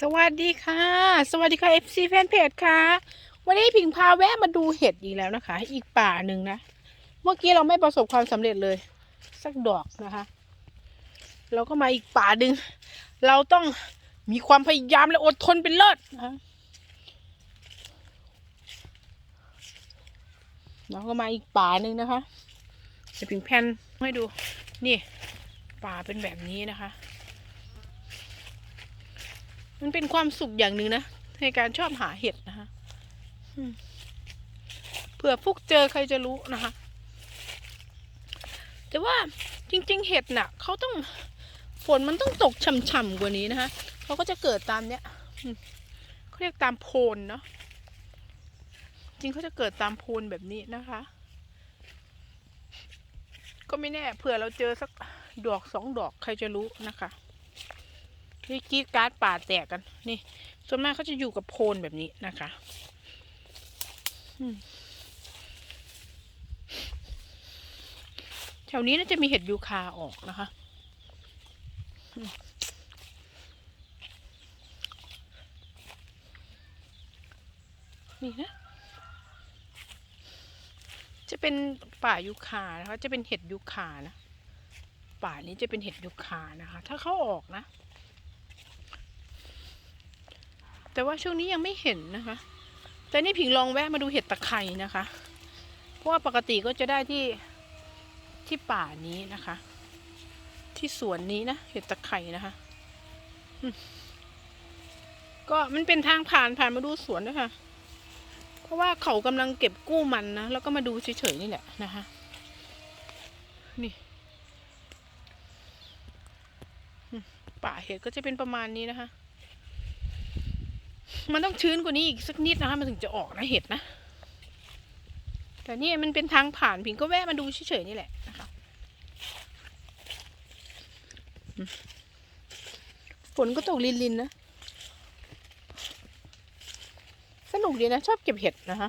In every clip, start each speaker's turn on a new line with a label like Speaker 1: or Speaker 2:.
Speaker 1: สวัสดีค่ะ สวัสดีค่ะ FC แฟนเพจค่ะ วันนี้ผิงพาแวะมาดูเห็ดอีกแล้วนะคะ อีกป่าหนึ่งนะ เมื่อกี้เราไม่ประสบความสำเร็จเลย สักดอกนะคะ เราก็มาอีกป่าหนึ่ง เราต้องมีความพยายามและอดทนเป็นเลิศนะคะเราก็มาอีกป่าหนึ่งนะคะ จะผิงแผ่นให้ดู นี่ ป่าเป็นแบบนี้นะคะ มันเป็นความสุขอย่างหนึ่งนะ ในการชอบหาเห็ดนะคะเผื่อฟุกเจอใครจะรู้นะคะ แต่ว่าจริง ๆ เห็ดน่ะเขาต้องฝนมันต้องตกฉ่ำๆกว่านี้นะคะเขาก็จะเกิดตามเนี้ยเขาเรียกตามโพนเนาะจริงเขาจะเกิดตามโพนแบบนี้นะคะ ก็ไม่แน่เผื่อเราเจอสักดอกสองดอกใครจะรู้นะคะ นี่กีดการ์ดป่าแตกกัน นี่ ส่วนมากเขาจะอยู่กับโพนแบบนี้นะคะแถวนี้น่าจะมีเห็ดยูคาออกนะคะนี่นะ จะเป็นป่ายูคานะคะ จะเป็นเห็ดยูคานะ ป่านี้จะเป็นเห็ดยูคานะคะ ถ้าเขาออกนะ แต่ว่าช่วงนี้ยังไม่เห็นนะคะ แต่นี่ผิงลองแวะมาดูเห็ดตะไคร่นะคะ เพราะว่าปกติก็จะได้ที่ที่ป่านี้นะคะ ที่สวนนี้นะเห็ดตะไคร่นะคะ ก็มันเป็นทางผ่านผ่านมาดูสวนด้วยค่ะ เพราะว่าเขากำลังเก็บกู้มันนะแล้วก็มาดูเฉยๆนี่แหละนะคะ นี่ป่าเห็ดก็จะเป็นประมาณนี้นะคะ มันต้องชื้นกว่านี้อีกสักนิดนะคะมันถึงจะออกนะเห็ดนะ แต่นี่มันเป็นทางผ่านพิงก็แวะมาดูเฉยๆนี่แหละนะคะฝนก็ตกลินๆนะ สนุกดีนะ ชอบเก็บเห็ดนะคะ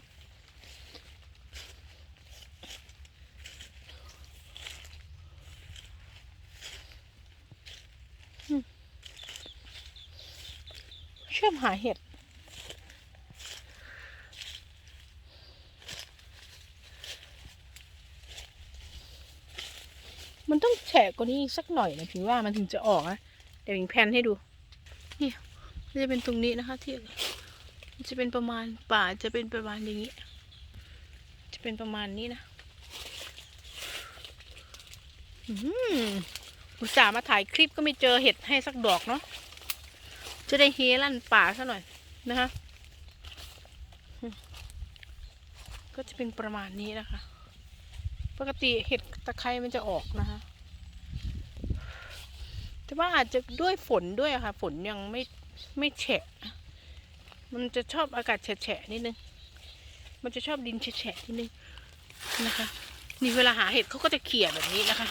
Speaker 1: อืมชอบหาเห็ด มันต้องแฉะกว่านี้อีกสักหน่อยนะพิงว่ามันถึงจะออกนะเดี๋ยวพิงแพนให้ดู นี่มันจะเป็นตรงนี้นะคะที่จะเป็นประมาณป่าจะเป็นประมาณอย่างนี้ จะเป็นประมาณนี้นะอืมอุตส่าห์มาถ่ายคลิปก็ไม่เจอเห็ดให้สักดอกเนาะจะได้เฮลั่นป่าซะหน่อยนะคะก็จะเป็นประมาณนี้นะคะ ปกติเห็ดตะไคร้มันจะออกนะคะแต่ว่าอาจจะด้วยฝนด้วยค่ะ ฝนยังไม่ไม่แฉะ มันจะชอบอากาศแฉะนิดนึง มันจะชอบดินแฉะนิดนึงนะคะ นี่เวลาหาเห็ดเขาก็จะเขี่ยแบบนี้นะคะ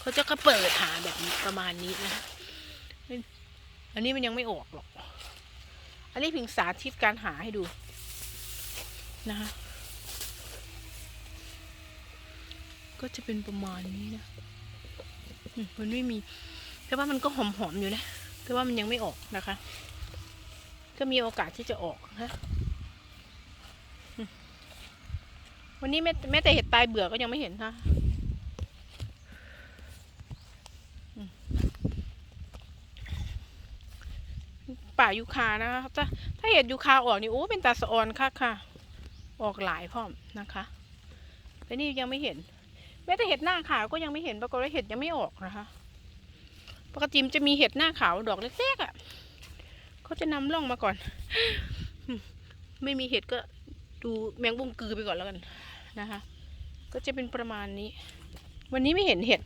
Speaker 1: เขาจะก็เปิดหาแบบนี้ประมาณนี้นะคะอันนี้มันยังไม่ออกหรอก อันนี้พิงสาธิตการหาให้ดูนะคะ ก็จะเป็นประมาณนี้นะมันไม่มี แต่ว่ามันก็หอมๆอยู่นะ แต่ว่ามันยังไม่ออกนะคะ ก็มีโอกาสที่จะออกนะวันนี้แม้แม้แต่เห็ดตายเบื่อก็ยังไม่เห็นนะป่ายูคานะคะถ้าถ้าเห็ดยูคาออกนี่โอ้เป็นตาสะออนค่ะค่ะ ออกหลายพร้อมนะคะแต่นี่ยังไม่เห็น แม้แต่เห็ดหน้าขาวก็ยังไม่เห็นปรากฏว่าเห็ดยังไม่ออกนะคะปกติมันจะมีเห็ดหน้าขาวดอกเล็กๆอะเขาจะนำร่องมาก่อน ไม่มีเห็ดก็ดูแมงบุ้งกือไปก่อนแล้วกันนะคะ ก็จะเป็นประมาณนี้ วันนี้ไม่เห็นเห็ด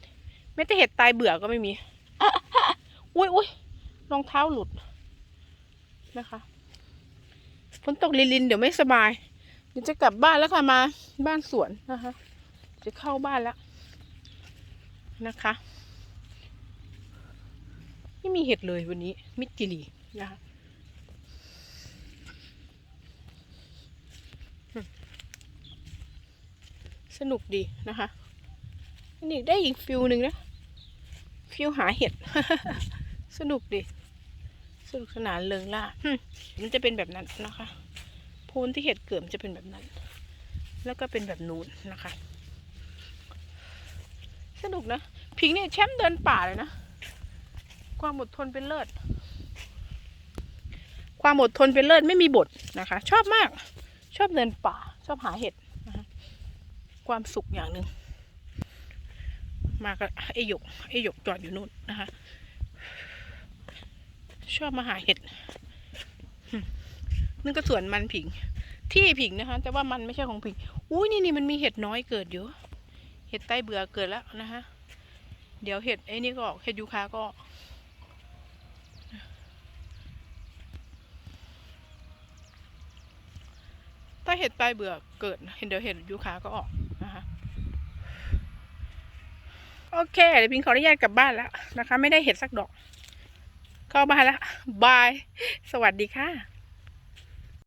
Speaker 1: แม้แต่เห็ดตายเบื่อก็ไม่มีอุ้ยอุ้ยรองเท้าหลุดนะคะฝนตกลินๆเดี๋ยวไม่สบายเดี๋ยวจะกลับบ้านแล้วค่ะมาบ้านสวนนะคะ จะเข้าบ้านแล้วนะคะ ไม่มีเห็ดเลยวันนี้ มิดจิลีนะคะสนุกดีนะคะนี่ได้อีกฟิลหนึ่งนะฟิลหาเห็ด สนุกดี สนุกสนานเริงล่ามันจะเป็นแบบนั้นนะคะพูนที่เห็ดเกิดมจะเป็นแบบนั้น แล้วก็เป็นแบบนูนนะคะ สนุกนะ พิงเนี่ยแชมป์เดินป่าเลยนะ ความอดทนเป็นเลิศ ความอดทนเป็นเลิศไม่มีบทนะคะ ชอบมาก ชอบเดินป่า ชอบหาเห็ดนะคะความสุขอย่างหนึ่งมากับไอหยกไอหยกจอดอยู่นู่นนะคะ ชอบมาหาเห็ดนั่นก็สวนมันผิง ที่ผิงนะคะ แต่ว่ามันไม่ใช่ของผิง อุ้ยนี่นี่มันมีเห็ดน้อยเกิดอยู่ เห็ดใต้เบื่อเกิดแล้วนะคะเดี๋ยวเห็ดไอ้นี่ก็ออกเห็ดยูคาก็ออกถ้าเห็ดใต้เบื่อเกิดเห็นเดี๋ยวเห็ดยูคาก็ออกนะคะโอเคเดี๋ยวพิงขออนุญาตกลับบ้านแล้วนะคะ ไม่ได้เห็ดสักดอก เข้าบ้านแล้วบาย สวัสดีค่ะ